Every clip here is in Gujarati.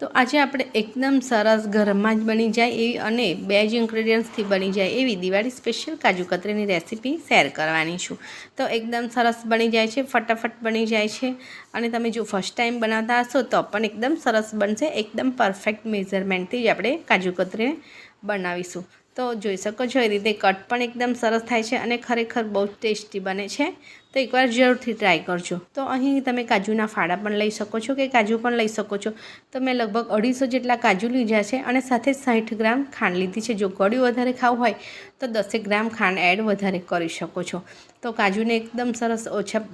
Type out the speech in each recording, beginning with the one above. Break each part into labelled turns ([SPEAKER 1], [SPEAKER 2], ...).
[SPEAKER 1] તો આજે આપણે એકદમ સરસ ઘરમાં જ બની જાય એવી અને બે જ ઇન્ગ્રેડિયન્ટ્સથી બની જાય એવી દિવાળી સ્પેશિયલ કાજુ કતરીની રેસીપી શેર કરવાની છું. તો એકદમ સરસ બની જાય છે, ફટાફટ બની જાય છે અને તમે જો ફર્સ્ટ ટાઈમ બનાવતા હશો તો પણ એકદમ સરસ બનશે, એકદમ પરફેક્ટ મેઝરમેન્ટથી જ આપણે કાજુ કતરીને બનાવીશું. તો જોઈ શકો છો, એ રીતે કટ પણ એકદમ સરસ થાય છે અને ખરેખર બહુ ટેસ્ટી બને છે. તો એકવાર જરૂરથી ટ્રાય કરજો. તો અહીં તમે કાજુના ફાડા પણ લઈ શકો છો કે કાજુ પણ લઈ શકો છો. તો મેં લગભગ અઢીસો જેટલા કાજુ લીધા છે અને સાથે સાઠ ગ્રામ ખાંડ લીધી છે. જો ગળ્યું વધારે ખાવું હોય, તો દસેક ગ્રામ ખાંડ એડ વધારે કરી શકો છો. તો કાજુને એકદમ સરસ ઓછા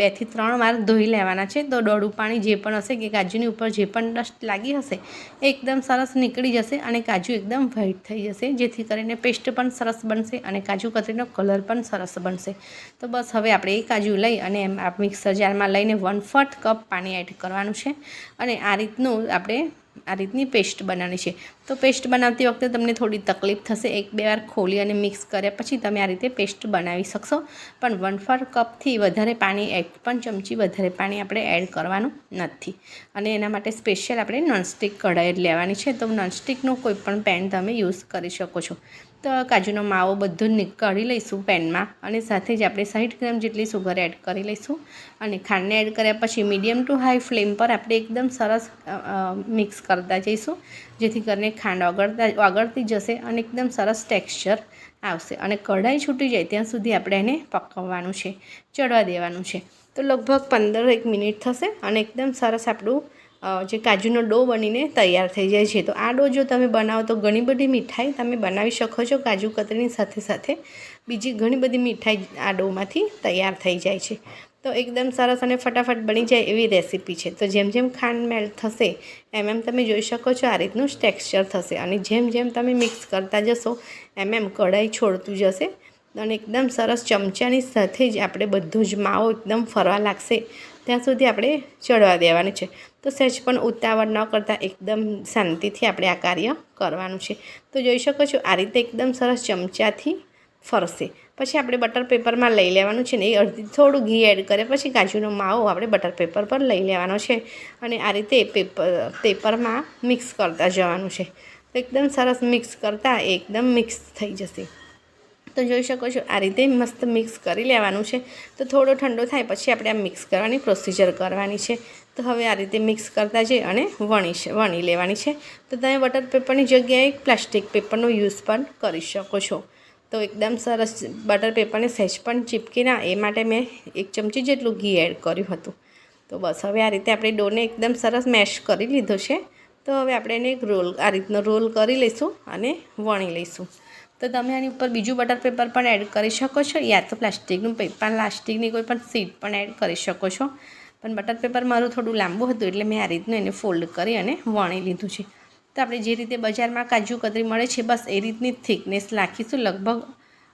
[SPEAKER 1] બેથી ત્રણ વાર ધોઈ લેવાના છે. તો દોડું પાણી જે પણ હશે કે કાજુની ઉપર જે પણ ડસ્ટ લાગી હશે, એ એકદમ સરસ નીકળી જશે અને કાજુ એકદમ વ્હાઈટ થઈ જશે, જેથી કરીને પેસ્ટ પણ સરસ બનશે અને કાજુ કતરીનો કલર પણ સરસ બનશે. તો બસ હવે આપણે એ કાજુ લઈ અને એમ મિક્સર જારમાં લઈને વન ફર્થ કપ પાણી એડ કરવાનું છે. અને આ રીતનું આપણે આ રીતની પેસ્ટ બનાવવાની છે. તો પેસ્ટ બનાવતી વખતે તમને થોડી તકલીફ થશે. એક, બે વાર ખોલી અને મિક્સ કર્યા પછી તમે આ રીતે પેસ્ટ બનાવી શકશો. પણ વન ફોર કપથી વધારે પાણી એક પણ ચમચી વધારે પાણી આપણે એડ કરવાનું નથી. અને એના માટે સ્પેશિયલ આપણે નોનસ્ટિક કઢાઈ લેવાની છે. તો નોનસ્ટિકનું કોઈ પણ પેન તમે યુઝ કરી શકો છો. તો કાજુનો માવો બધો નીકળી લઈશું પેનમાં અને સાથે જ આપણે સાઠ ગ્રામ જેટલી સુગર એડ કરી લઈશું. અને ખાંડને એડ કર્યા પછી મીડિયમ ટુ હાઈ ફ્લેમ પર આપણે એકદમ સરસ મિક્સ કરતા જઈશું. જેથી કરીને ખાંડ ઓગળતા, ઓગળતી જશે અને એકદમ સરસ ટેક્સચર આવશે. અને કઢાઈ છૂટી જાય ત્યાં સુધી આપણે એને પકવવાનું છે, ચડવા દેવાનું છે. તો લગભગ પંદર એક મિનિટ થશે અને એકદમ સરસ આપણું જે કાજુનો ડો બનીને તૈયાર થઈ જાય છે. તો આ ડો જો તમે બનાવો તો ઘણી બધી મીઠાઈ તમે બનાવી શકો છો કાજુ કતરીની સાથે સાથે. બીજી ઘણી બધી મીઠાઈ આ ડોમાંથી તૈયાર થઈ જાય છે. તો એકદમ સરસ અને ફટાફટ બની જાય એવી રેસીપી છે. તો જેમ જેમ ખાંડ મેલ્ટ થશે, એમ એમ તમે જોઈ શકો છો આ રીતનું ટેક્સચર થશે. અને જેમ જેમ તમે મિક્સ કરતા જશો, એમ એમ કઢાઈ છોડતું જશે. અને એકદમ સરસ ચમચાની સાથે જ આપણે બધું જ માવો એકદમ ફરવા લાગશે. ત્યાં સુધી આપણે ચડવા દેવાનું છે. તો સહેજ પણ ઉતાવળ ન કરતાં એકદમ શાંતિથી આપણે આ કાર્ય કરવાનું છે. તો જોઈ શકો છો, આ રીતે એકદમ સરસ ચમચાથી ફરશે. પછી આપણે બટર પેપરમાં લઈ લેવાનું છે ને, એ અડધી થોડું ઘી એડ કરે, પછી કાજુનો માવો આપણે બટર પેપર પર લઈ લેવાનો છે. અને આ રીતે પેપર, પેપરમાં મિક્સ કરતા જવાનું છે. તો એકદમ સરસ મિક્સ કરતાં એકદમ મિક્સ થઈ જશે. તો જોઈ શકો છો, આ રીતે મસ્ત મિક્સ કરી લેવાનું છે. તો થોડો ઠંડો થાય પછી આપણે આ મિક્સ કરવાની પ્રોસિજર કરવાની છે. તો હવે આ રીતે મિક્સ કરતા જઈ અને વણી વણી લેવાની છે. તો તમે બટર પેપરની જગ્યાએ પ્લાસ્ટિક પેપરનો યુઝ પણ કરી શકો છો. તો એકદમ સરસ બટર પેપરને સહેજ પણ ચીપકી ના, એ માટે મેં એક ચમચી જેટલું ઘી એડ કર્યું હતું. તો બસ હવે આ રીતે આપણે ડોને એકદમ સરસ મેશ કરી લીધો છે. તો હવે આપણે એને એક રોલ આ રીતનો રોલ કરી લઈશું અને વણી લઈશું. તો તમે આની ઉપર બીજું બટર પેપર પણ એડ કરી શકો છો. યા તો પ્લાસ્ટિકનું પેપર પ્લાસ્ટિકની કોઈ પણ સીટ પણ એડ કરી શકો છો. પણ બટર પેપર મારું થોડું લાંબુ હતું એટલે મેં આ રીતનું એને ફોલ્ડ કરી અને વણી લીધું છે. તો આપણે જે રીતે બજારમાં કાજુ, કતરી મળે છે, બસ એ રીતની થિકનેસ રાખીશું. લગભગ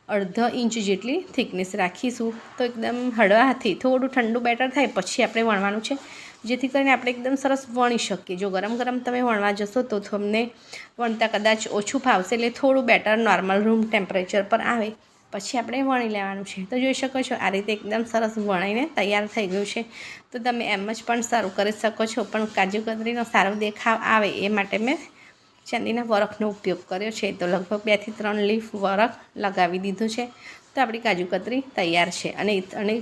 [SPEAKER 1] અડધો ઇંચ જેટલી થિકનેસ રાખીશું. તો એકદમ હળવા હાથથી થોડું ઠંડુ બેટર થાય, પછી આપણે વણવાનું છે. જેથી કરીને આપણે એકદમ સરસ વણી શકીએ. જો ગરમ ગરમ તમે વણવા જશો તો તમને વણતા કદાચ ઓછું ફાવશે, એટલે થોડું બેટર નોર્મલ રૂમ ટેમ્પરેચર પર આવે. પછી આપણે વણી લેવાનું છે. તો જોઈ શકો છો, આ રીતે એકદમ સરસ વણાઈને તૈયાર થઈ ગયું છે. તો તમે એમ જ પણ સારું કરી શકો છો. પણ કાજુ કતરીનો સારો દેખાવ આવે એ માટે મેં ચાંદીના વરખનો ઉપયોગ કર્યો છે. તો લગભગ બેથી ત્રણ લીફ વરખ લગાવી દીધું છે. તો આપણી કાજુ કતરી તૈયાર છે. અને અને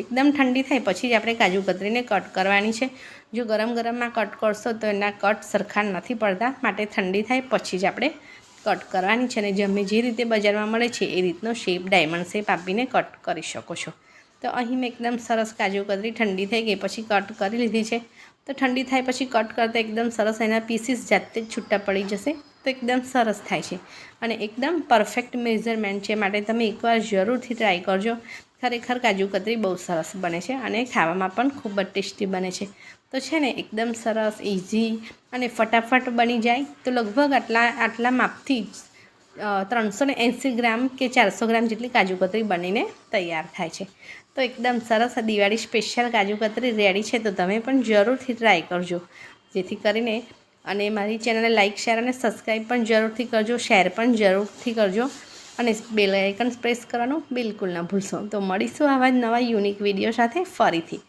[SPEAKER 1] એકદમ ઠંડી થાય પછી જ આપણે કાજુ કતરીને કટ કરવાની છે. જો ગરમ ગરમમાં કટ કરશો તો એના કટ સરખા નથી પડતા, માટે ઠંડી થાય પછી જ આપણે કટ કરવાની છે અને જમે જે રીતે બજારમાં મળે છે એ રીતનો શેપ ડાયમંડ શેપ આપીને કટ કરી શકો છો. તો અહીં મેં એકદમ સરસ કાજુ કતરી ઠંડી થઈ ગઈ, પછી કટ કરી લીધી છે. તો ઠંડી થાય પછી કટ કરતાં એકદમ સરસ એના પીસીસ જાતે જ છૂટા પડી જશે, તો એકદમ સરસ થાય છે. અને એકદમ પરફેક્ટ મેઝરમેન્ટ છે, માટે તમે એકવાર જરૂરથી ટ્રાય કરજો. ખરેખર કાજુ કતરી બહુ સરસ બને છે અને ખાવામાં પણ ખૂબ જ ટેસ્ટી બને છે. તો છે ને, એકદમ સરસ ઇઝી અને ફટાફટ બની જાય. તો લગભગ આટલા આટલા માપથી જ ત્રણસો ને એંસી ગ્રામ કે ચારસો ગ્રામ જેટલી કાજુ કતરી બનીને તૈયાર થાય છે. તો એકદમ સરસ દિવાળી સ્પેશિયલ કાજુ કતરી રેડી છે તો તમે પણ જરૂરથી ટ્રાય કરજો. જેથી કરીને, અને મારી ચેનલને લાઇક શેર અને સબસ્ક્રાઈબ પણ જરૂરથી કરજો શેર પણ જરૂરથી કરજો. અને બેલ આઇકન પ્રેસ કરવાનું બિલકુલ ના ભૂલશો. તો મળીશું આવા જ નવા યુનિક વીડિયો સાથે ફરીથી.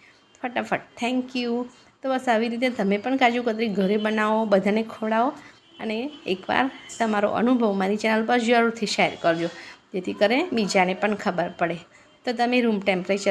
[SPEAKER 1] ફટાફટ. થેન્ક યુ તો બસ આવી રીતે તમે પણ કાજુ કતરી ઘરે બનાવો, બધાને ખવડાવો અને એકવાર તમારો અનુભવ મારી ચેનલ પર જરૂરથી શેર કરજો. જેથી કરે બીજાને પણ ખબર પડે. તો તમે રૂમ ટેમ્પરેચર